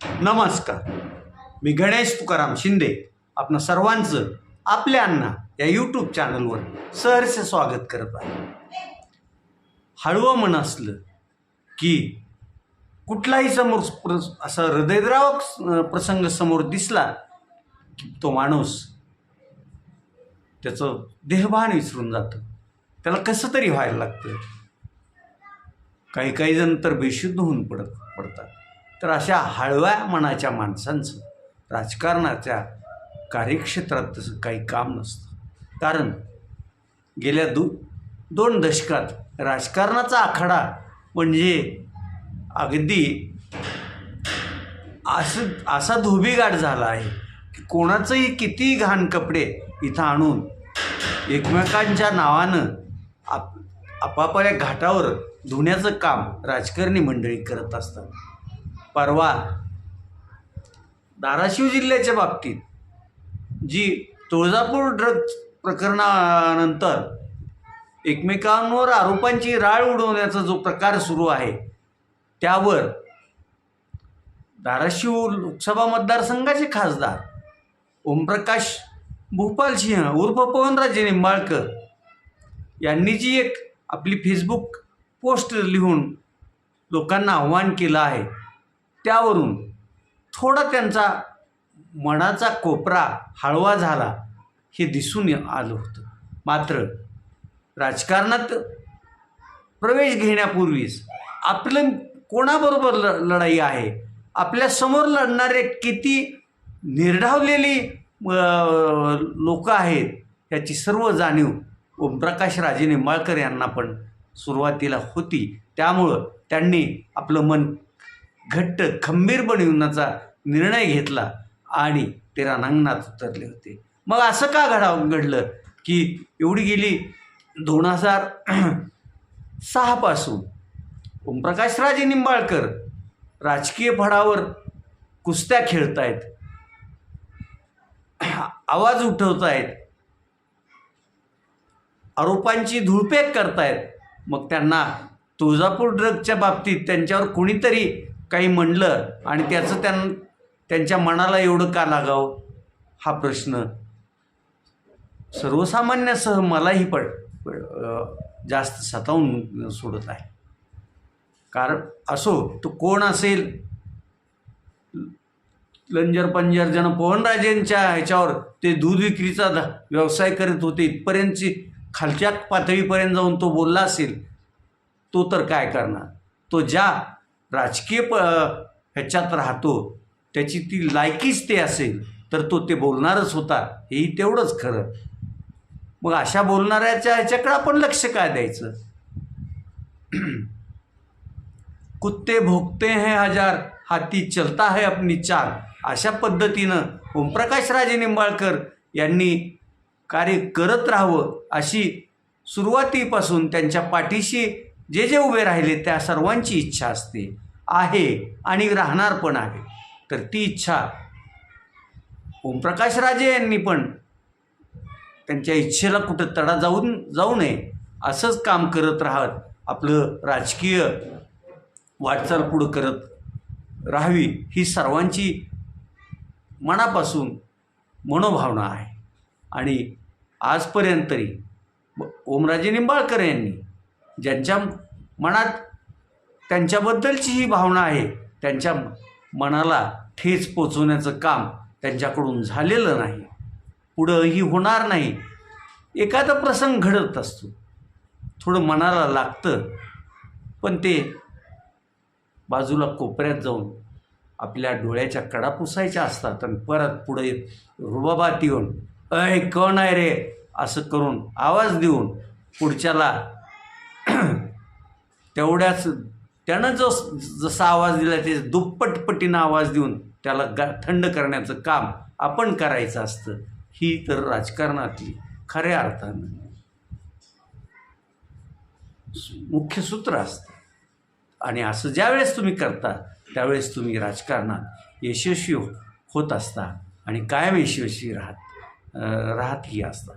नमस्कार. मी गणेश तुकाराम शिंदे. आपणा सर्वांचं आपल्या अण्णा या यूट्यूब चॅनलवर सहर्ष स्वागत करत आहे. हळवं मन असलं की कुठलाही समोर प्र असा हृदयद्रावक प्रसंग समोर दिसला की तो माणूस त्याचं देहभान विसरून जातं. त्याला कसं तरी व्हायला लागतं? काही काही जण तर बेशुद्ध होऊन पडत पडतात. तर अशा हळव्या मनाच्या माणसांचं राजकारणाच्या कार्यक्षेत्रात तसं काही काम नसतं. कारण गेल्या दो दोन दशकात राजकारणाचा आखाडा म्हणजे अगदी असं असा धोबीगाठ झाला आहे की कोणाचंही किती घाण कपडे इथं आणून एकमेकांच्या नावानं आप आपापल्या घाटावर धुण्याचं काम राजकारणी मंडळी करत असतात. परवा धाराशिव जिल्ह्याच्या बाबतीत जी तुळजापूर ड्रग प्रकरणानंतर एकमेकांवर आरोपांची राळ उडवण्याचा जो प्रकार सुरू आहे त्यावर धाराशिव लोकसभा मतदारसंघाचे खासदार ओमप्रकाश भूपाल सिंह उर्फ पवनराजे निंबाळकर यांनी जी एक आपली फेसबुक पोस्ट लिहून लोकांना आव्हान केलं आहे त्यावरून थोडा त्यांचा मनाचा कोपरा हळवा झाला हे दिसून आलं होतं. मात्र राजकारणात प्रवेश घेण्यापूर्वीच आपलं कोणाबरोबर ल लढाई आहे? आपल्यासमोर लढणारे किती निर्ढावलेली लोक आहेत याची सर्व जाणीव ओमप्रकाश राजे निंबाळकर यांना पण सुरुवातीला होती. त्यामुळं त्यांनी आपलं मन घट्ट खंबीर बनविण्याचा निर्णय घेतला आणि ते रणांगणात उतरले होते. मग असं का घडा घडलं की एवढी गेली दोन हजार सहापासून ओमप्रकाशराजे निंबाळकर राजकीय फळावर कुस्त्या खेळतायत. आवाज उठवत आहेत आरोपांची धुळपेक करतायत. मग त्यांना तुळजापूर ड्रगच्या बाबतीत त्यांच्यावर कोणीतरी काही म्हणलं आणि त्याचं त्यां त्यांच्या मनाला एवढं का लागावं? हा प्रश्न. सर्वसामान्यासह मलाही पड जास्त सतावून सोडत आहे. कारण असो तो कोण असेल? लंजर पंजर जण पवनराजेंच्या ह्याच्यावर ते दूध विक्रीचा व्यवसाय करत होते इथपर्यंतची खालच्या पातळीपर्यंत जाऊन तो बोलला असेल तो तर काय करणार? तो ज्या राजकीय प ह्याच्यात राहतो. त्याची ती लायकीच ते असेल तर तो ते बोलणारच होता. हेही तेवढंच खरं. मग अशा बोलणाऱ्याच्या ह्याच्याकडे आपण लक्ष काय द्यायचं? कुत्ते भोगते हैं हजार हाती चलता है अपनी चाल. अशा पद्धतीनं ओमप्रकाश राजे निंबाळकर यांनी कार्य करत राहावं अशी सुरुवातीपासून त्यांच्या पाठीशी जे जे उभे राहिले त्या सर्वांची इच्छा असते. आहे आणि राहणार पण आहे. तर ती इच्छा ओमप्रकाश राजे यांनी पण त्यांच्या इच्छेला कुठं तडा जाऊन जाऊ नये असंच काम करत राहत आपलं राजकीय वाटचाल पुढं करत राहावी ही सर्वांची मनापासून मनोभावना आहे. आणि आजपर्यंत तरी ब- ओमराजे निंबाळकर यांनी ज्यांच्या मनात त्यांच्याबद्दलची ही भावना आहे त्यांच्या मनाला ठेच पोचवण्याचं काम त्यांच्याकडून झालेलं नाही. पुढंही होणार नाही. एखादा प्रसंग घडत असतो. थोडं मनाला लागतं. पण ते बाजूला कोपऱ्यात जाऊन आपल्या डोळ्याच्या कडा पुसायच्या असतात आणि परत पुढे रुबाबात येऊन अय कोण आहे रे? असं करून आवाज देऊन पुढच्याला तेवढ्याच त्यानं जो जसा आवाज दिला ते दुप्पट पटीनं आवाज देऊन त्याला गा थंड करण्याचं काम आपण करायचं असतं ही तर राजकारणातली खऱ्या अर्थानं मुख्य सूत्र असतं. आणि असं ज्यावेळेस तुम्ही करता त्यावेळेस तुम्ही राजकारणात यशस्वी हो- होत असता आणि कायम यशस्वी राहत राहतही असता.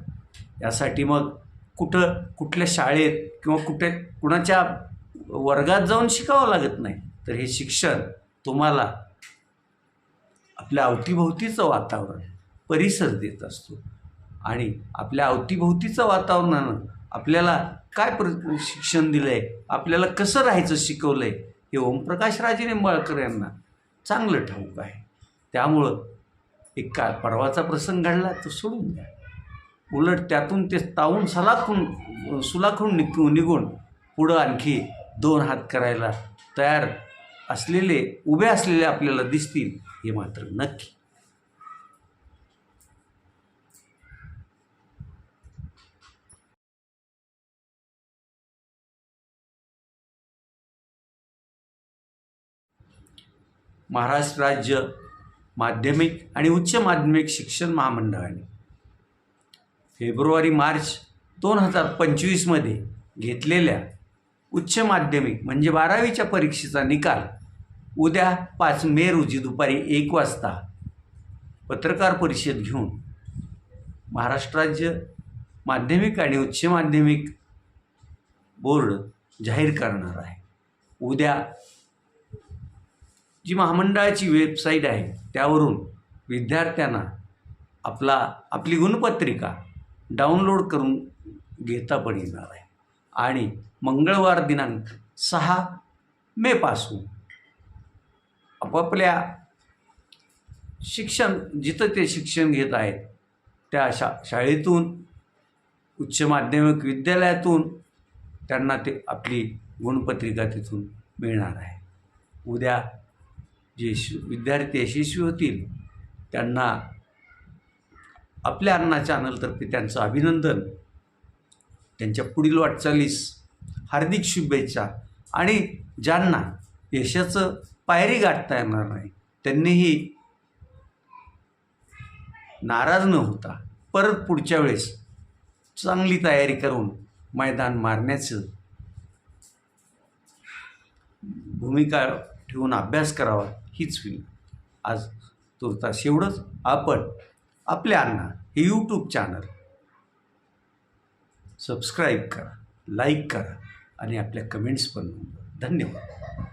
यासाठी मग कुठं कुठल्या शाळेत किंवा कुठे कुणाच्या वर्गात जाऊन शिकावं लागत नाही. तर हे शिक्षण तुम्हाला आपल्या अवतीभोवतीचं वातावरण परिसर देत असतो. आणि आपल्या अवतीभोवतीचं वातावरणानं आपल्याला काय प्र शिक्षण दिलं आहे आपल्याला कसं राहायचं शिकवलं आहे हे ओमप्रकाश राजे निंबाळकर यांना चांगलं ठाऊक आहे. त्यामुळं एक का परवाचा प्रसंग घडला तो सोडून द्या. उलट त्यातून ते तावून सलाखून सुलाखून निघ निघून पुढं आणखी दोन हात करायला तयार असलेले उभे असलेले आपल्याला दिसतील हे मात्र नक्की. महाराष्ट्र राज्य माध्यमिक आणि उच्च माध्यमिक शिक्षण महामंडळाने फेब्रुवारी मार्च दोन हजार पंचवीसमध्ये घेतलेल्या उच्च माध्यमिक म्हणजे बारावीच्या परीक्षेचा निकाल उद्या पाच मे रोजी दुपारी एक वाजता पत्रकार परिषद घेऊन महाराष्ट्र राज्य माध्यमिक आणि उच्च माध्यमिक बोर्ड जाहीर करणार आहे. उद्या जी महामंडळाची वेबसाईट आहे त्यावरून विद्यार्थ्यांना आपला आपली गुणपत्रिका डाउनलोड करून घेता पण येणार आहे. आणि मंगळवार दिनांक सहा मेपासून आपापल्या शिक्षण जिथं ते शिक्षण घेत आहेत त्या शा शाळेतून उच्च माध्यमिक विद्यालयातून त्यांना ते आपली गुणपत्रिका तिथून मिळणार आहे. उद्या जे श विद्यार्थी यशस्वी होतील त्यांना आपल्या अण्णा चॅनलतर्फे त्यांचं अभिनंदन. त्यांच्या पुढील वाटचालीस हार्दिक शुभेच्छा. आणि ज्यांना यशाचं पायरी गाठता येणार नाही त्यांनीही नाराज न होता परत पुढच्या वेळेस चांगली तयारी करून मैदान मारण्याचं भूमिका ठेवून अभ्यास करावा हीच विनंती. आज तुर्तास एवढंच. आपण आपल्या अण्णा हे यूट्यूब चॅनल सबस्क्राईब करा लाईक करा आणि आपल्या कमेंट्स पण धन्यवाद.